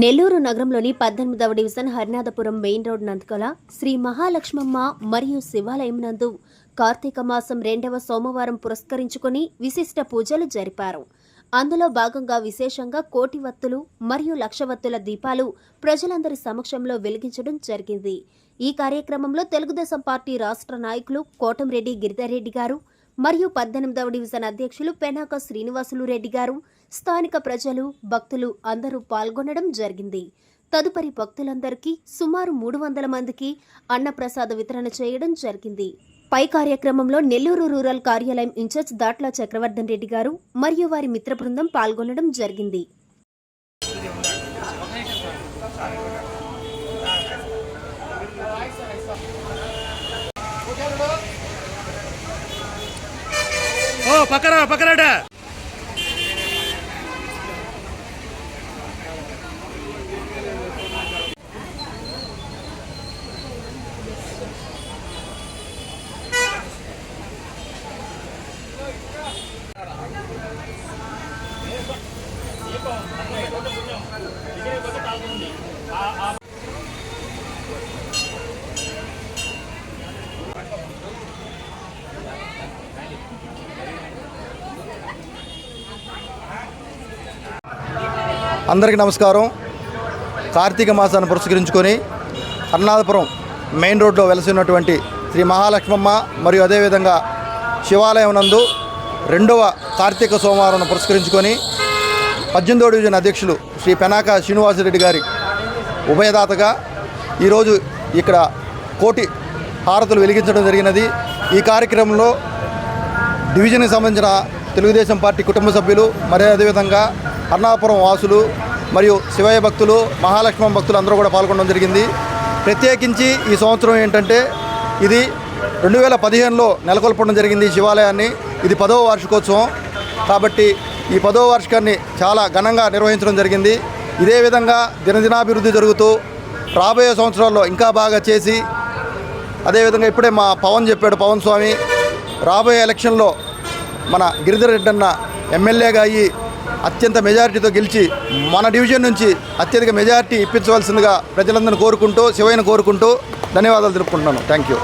నెల్లూరు నగరంలోని పద్దెనిమిదవ division Harinathapuram main road నందుకల శ్రీ మహాలక్ష్మమ్మ మరియు శివాలయం నందు కార్తీక మాసం రెండవ సోమవారం పురస్కరించుకుని విశిష్ట పూజలు జరిపారు. అందులో భాగంగా విశేషంగా కోటి వత్తులు మరియు లక్షవత్తుల దీపాలు ప్రజలందరి సమక్షంలో వెలిగించడం జరిగింది. ఈ కార్యక్రమంలో తెలుగుదేశం పార్టీ రాష్ట్ర నాయకులు కోటంరెడ్డి గిరిధర్రెడ్డి గారు మరియు పద్దెనిమిదవ డివిజన్ అధ్యక్షులు పెనాక శ్రీనివాసులు రెడ్డి గారు. స్థానిక ప్రజలు భక్తులు అందరూ పాల్గొనడం జరిగింది. తదుపరి భక్తులందరికీ సుమారు మూడు వందల మందికి అన్నప్రసాద వితరణ చేయడం జరిగింది. పై కార్యక్రమంలో నెల్లూరు రూరల్ కార్యాలయం ఇన్ఛార్జ్ దాట్ల చక్రవర్ధన్ రెడ్డి గారు మరియు వారి మిత్ర బృందం పాల్గొనడం జరిగింది. ఓ పక్కన అందరికీ నమస్కారం. కార్తీక మాసాన్ని పురస్కరించుకొని అరుణాధపురం మెయిన్ రోడ్లో వెలసి ఉన్నటువంటి శ్రీ మహాలక్ష్మమ్మ మరియు అదేవిధంగా శివాలయం నందు రెండవ కార్తీక సోమవారం పురస్కరించుకొని పద్దెనిమిదో డివిజన్ అధ్యక్షులు శ్రీ పెనాక శ్రీనివాసరెడ్డి గారి ఉభయదాతగా ఈరోజు ఇక్కడ కోటి హారతులు వెలిగించడం జరిగినది. ఈ కార్యక్రమంలో డివిజన్కి సంబంధించిన తెలుగుదేశం పార్టీ కుటుంబ సభ్యులు మరి అదేవిధంగా అర్ణాపురం వాసులు మరియు శివయ్య భక్తులు మహాలక్ష్మం భక్తులు అందరూ కూడా పాల్గొనడం జరిగింది. ప్రత్యేకించి ఈ సంవత్సరం ఏంటంటే ఇది రెండు వేల పదిహేనులో నెలకొల్పడం జరిగింది ఈ శివాలయాన్ని. ఇది పదవ వార్షికోత్సవం. కాబట్టి ఈ పదవ వార్షికాన్ని చాలా ఘనంగా నిర్వహించడం జరిగింది. ఇదే విధంగా దినదినాభివృద్ధి జరుగుతూ రాబోయే సంవత్సరాల్లో ఇంకా బాగా చేసి అదేవిధంగా ఇప్పుడే మా పవన్ చెప్పాడు పవన్ స్వామి రాబోయే ఎలక్షన్లో మన గిరిధర్ రెడ్డి అన్న ఎమ్మెల్యేగా అయ్యి అత్యంత మెజారిటీతో గెలిచి మన డివిజన్ నుంచి అత్యధిక మెజారిటీ ఇప్పించవలసిందిగా ప్రజలందరిని కోరుకుంటూ శివయ్యను కోరుకుంటూ ధన్యవాదాలు తెలుపుకుంటున్నాను. Thank you